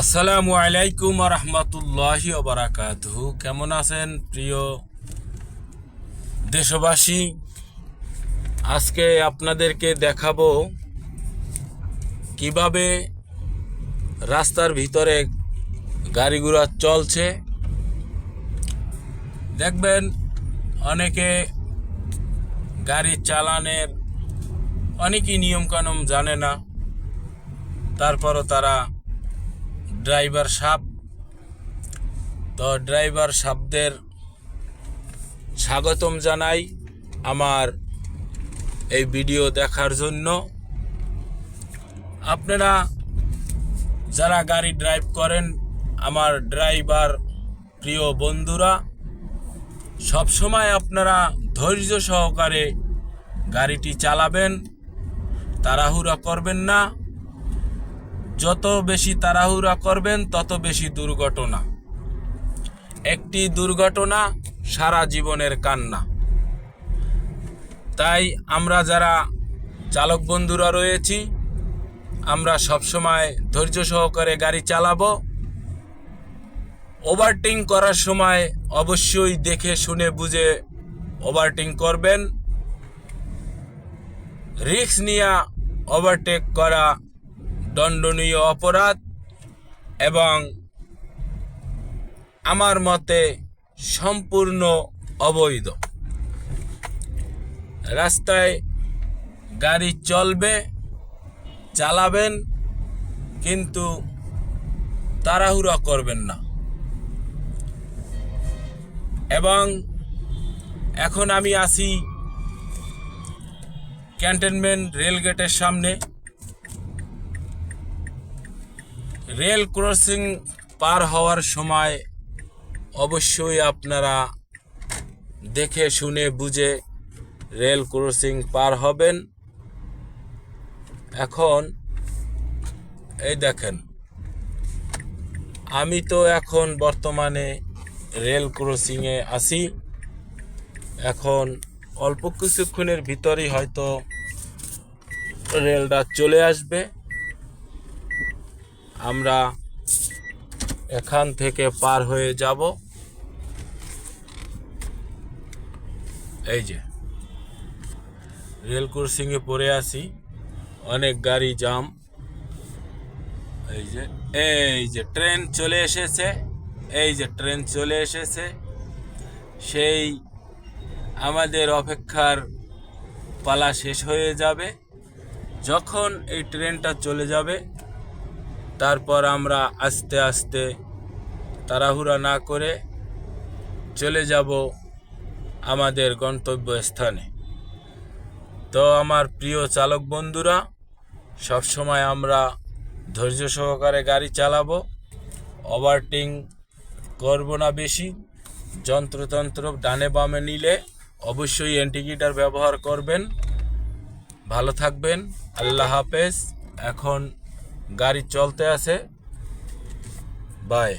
আসসালামু আলাইকুম রহমতুল্লাহি বারাকাতুহু। কেমন আছেন প্রিয় দেশবাসী? আজকে আপনাদেরকে দেখাবো কীভাবে রাস্তার ভিতরে গাড়িগুলো চলছে। দেখবেন অনেকে গাড়ি চালানের অনেকই নিয়মকানুন জানে না। তারপরও তারা ড্রাইভার সাপ। তো ড্রাইভার সাপদের স্বাগতম জানাই আমার এই ভিডিও দেখার জন্য। আপনারা যারা গাড়ি ড্রাইভ করেন, আমার ড্রাইভার প্রিয় বন্ধুরা, সব সময় আপনারা ধৈর্য সহকারে গাড়িটি চালাবেন, তাড়াহুড়া করবেন না। যত বেশি তাড়াহুড়া করবেন, তত বেশি দুর্ঘটনা। একটি দুর্ঘটনা সারা জীবনের কান্না। তাই আমরা যারা চালক বন্ধুরা রয়েছি, আমরা সবসময় ধৈর্য সহকারে গাড়ি চালাবো। ওভারটেক করার সময় অবশ্যই দেখে, শুনে, বুঝে ওভারটেক করবেন। রিস্ক নিয়ে ওভারটেক করা দণ্ডনীয় অপরাধ এবং আমার মতে সম্পূর্ণ অবৈধ। রাস্তায় গাড়ি চলবে, চালাবেন, কিন্তু তাড়াহুড়া করবেন না। এবং এখন আমি আসি ক্যান্টনমেন্ট রেলগেটের সামনে। রেল ক্রসিং পার হওয়ার সময় অবশ্যই আপনারা দেখে, শুনে, বুঝে রেল ক্রসিং পার হবেন। এখন এই দেখেন, আমি তো এখন বর্তমানে রেল ক্রসিংয়ে আছি। এখন অল্প কিছুক্ষণের ভিতরেই হয়তো রেলটা চলে আসবে। আমরা এখান থেকে পার হয়ে যাব। এই যে রেল ক্রসিংয়ে পড়ে আছি। অনেক গাড়ি জাম। এই যে এই যে ট্রেন চলে এসেছে। এই যে ট্রেন চলে এসেছে। সেই আমাদের অপেক্ষার পালা শেষ হয়ে যাবে। যখন এই ট্রেনটা চলে যাবে তারপর আমরা আস্তে আস্তে তাড়াহুড়া না করে চলে যাব আমাদের গন্তব্যস্থানে। তো আমার প্রিয় চালক বন্ধুরা, সবসময় আমরা ধৈর্য সহকারে গাড়ি চালাবো ওভারটিং করব না বেশি, যন্ত্রতন্ত্র ডানে বামে নিলে অবশ্যই অ্যান্টিগিটার ব্যবহার করবেন। ভালো থাকবেন, আল্লাহ হাফেজ। এখন গাড়ি চলতে আছে। বাই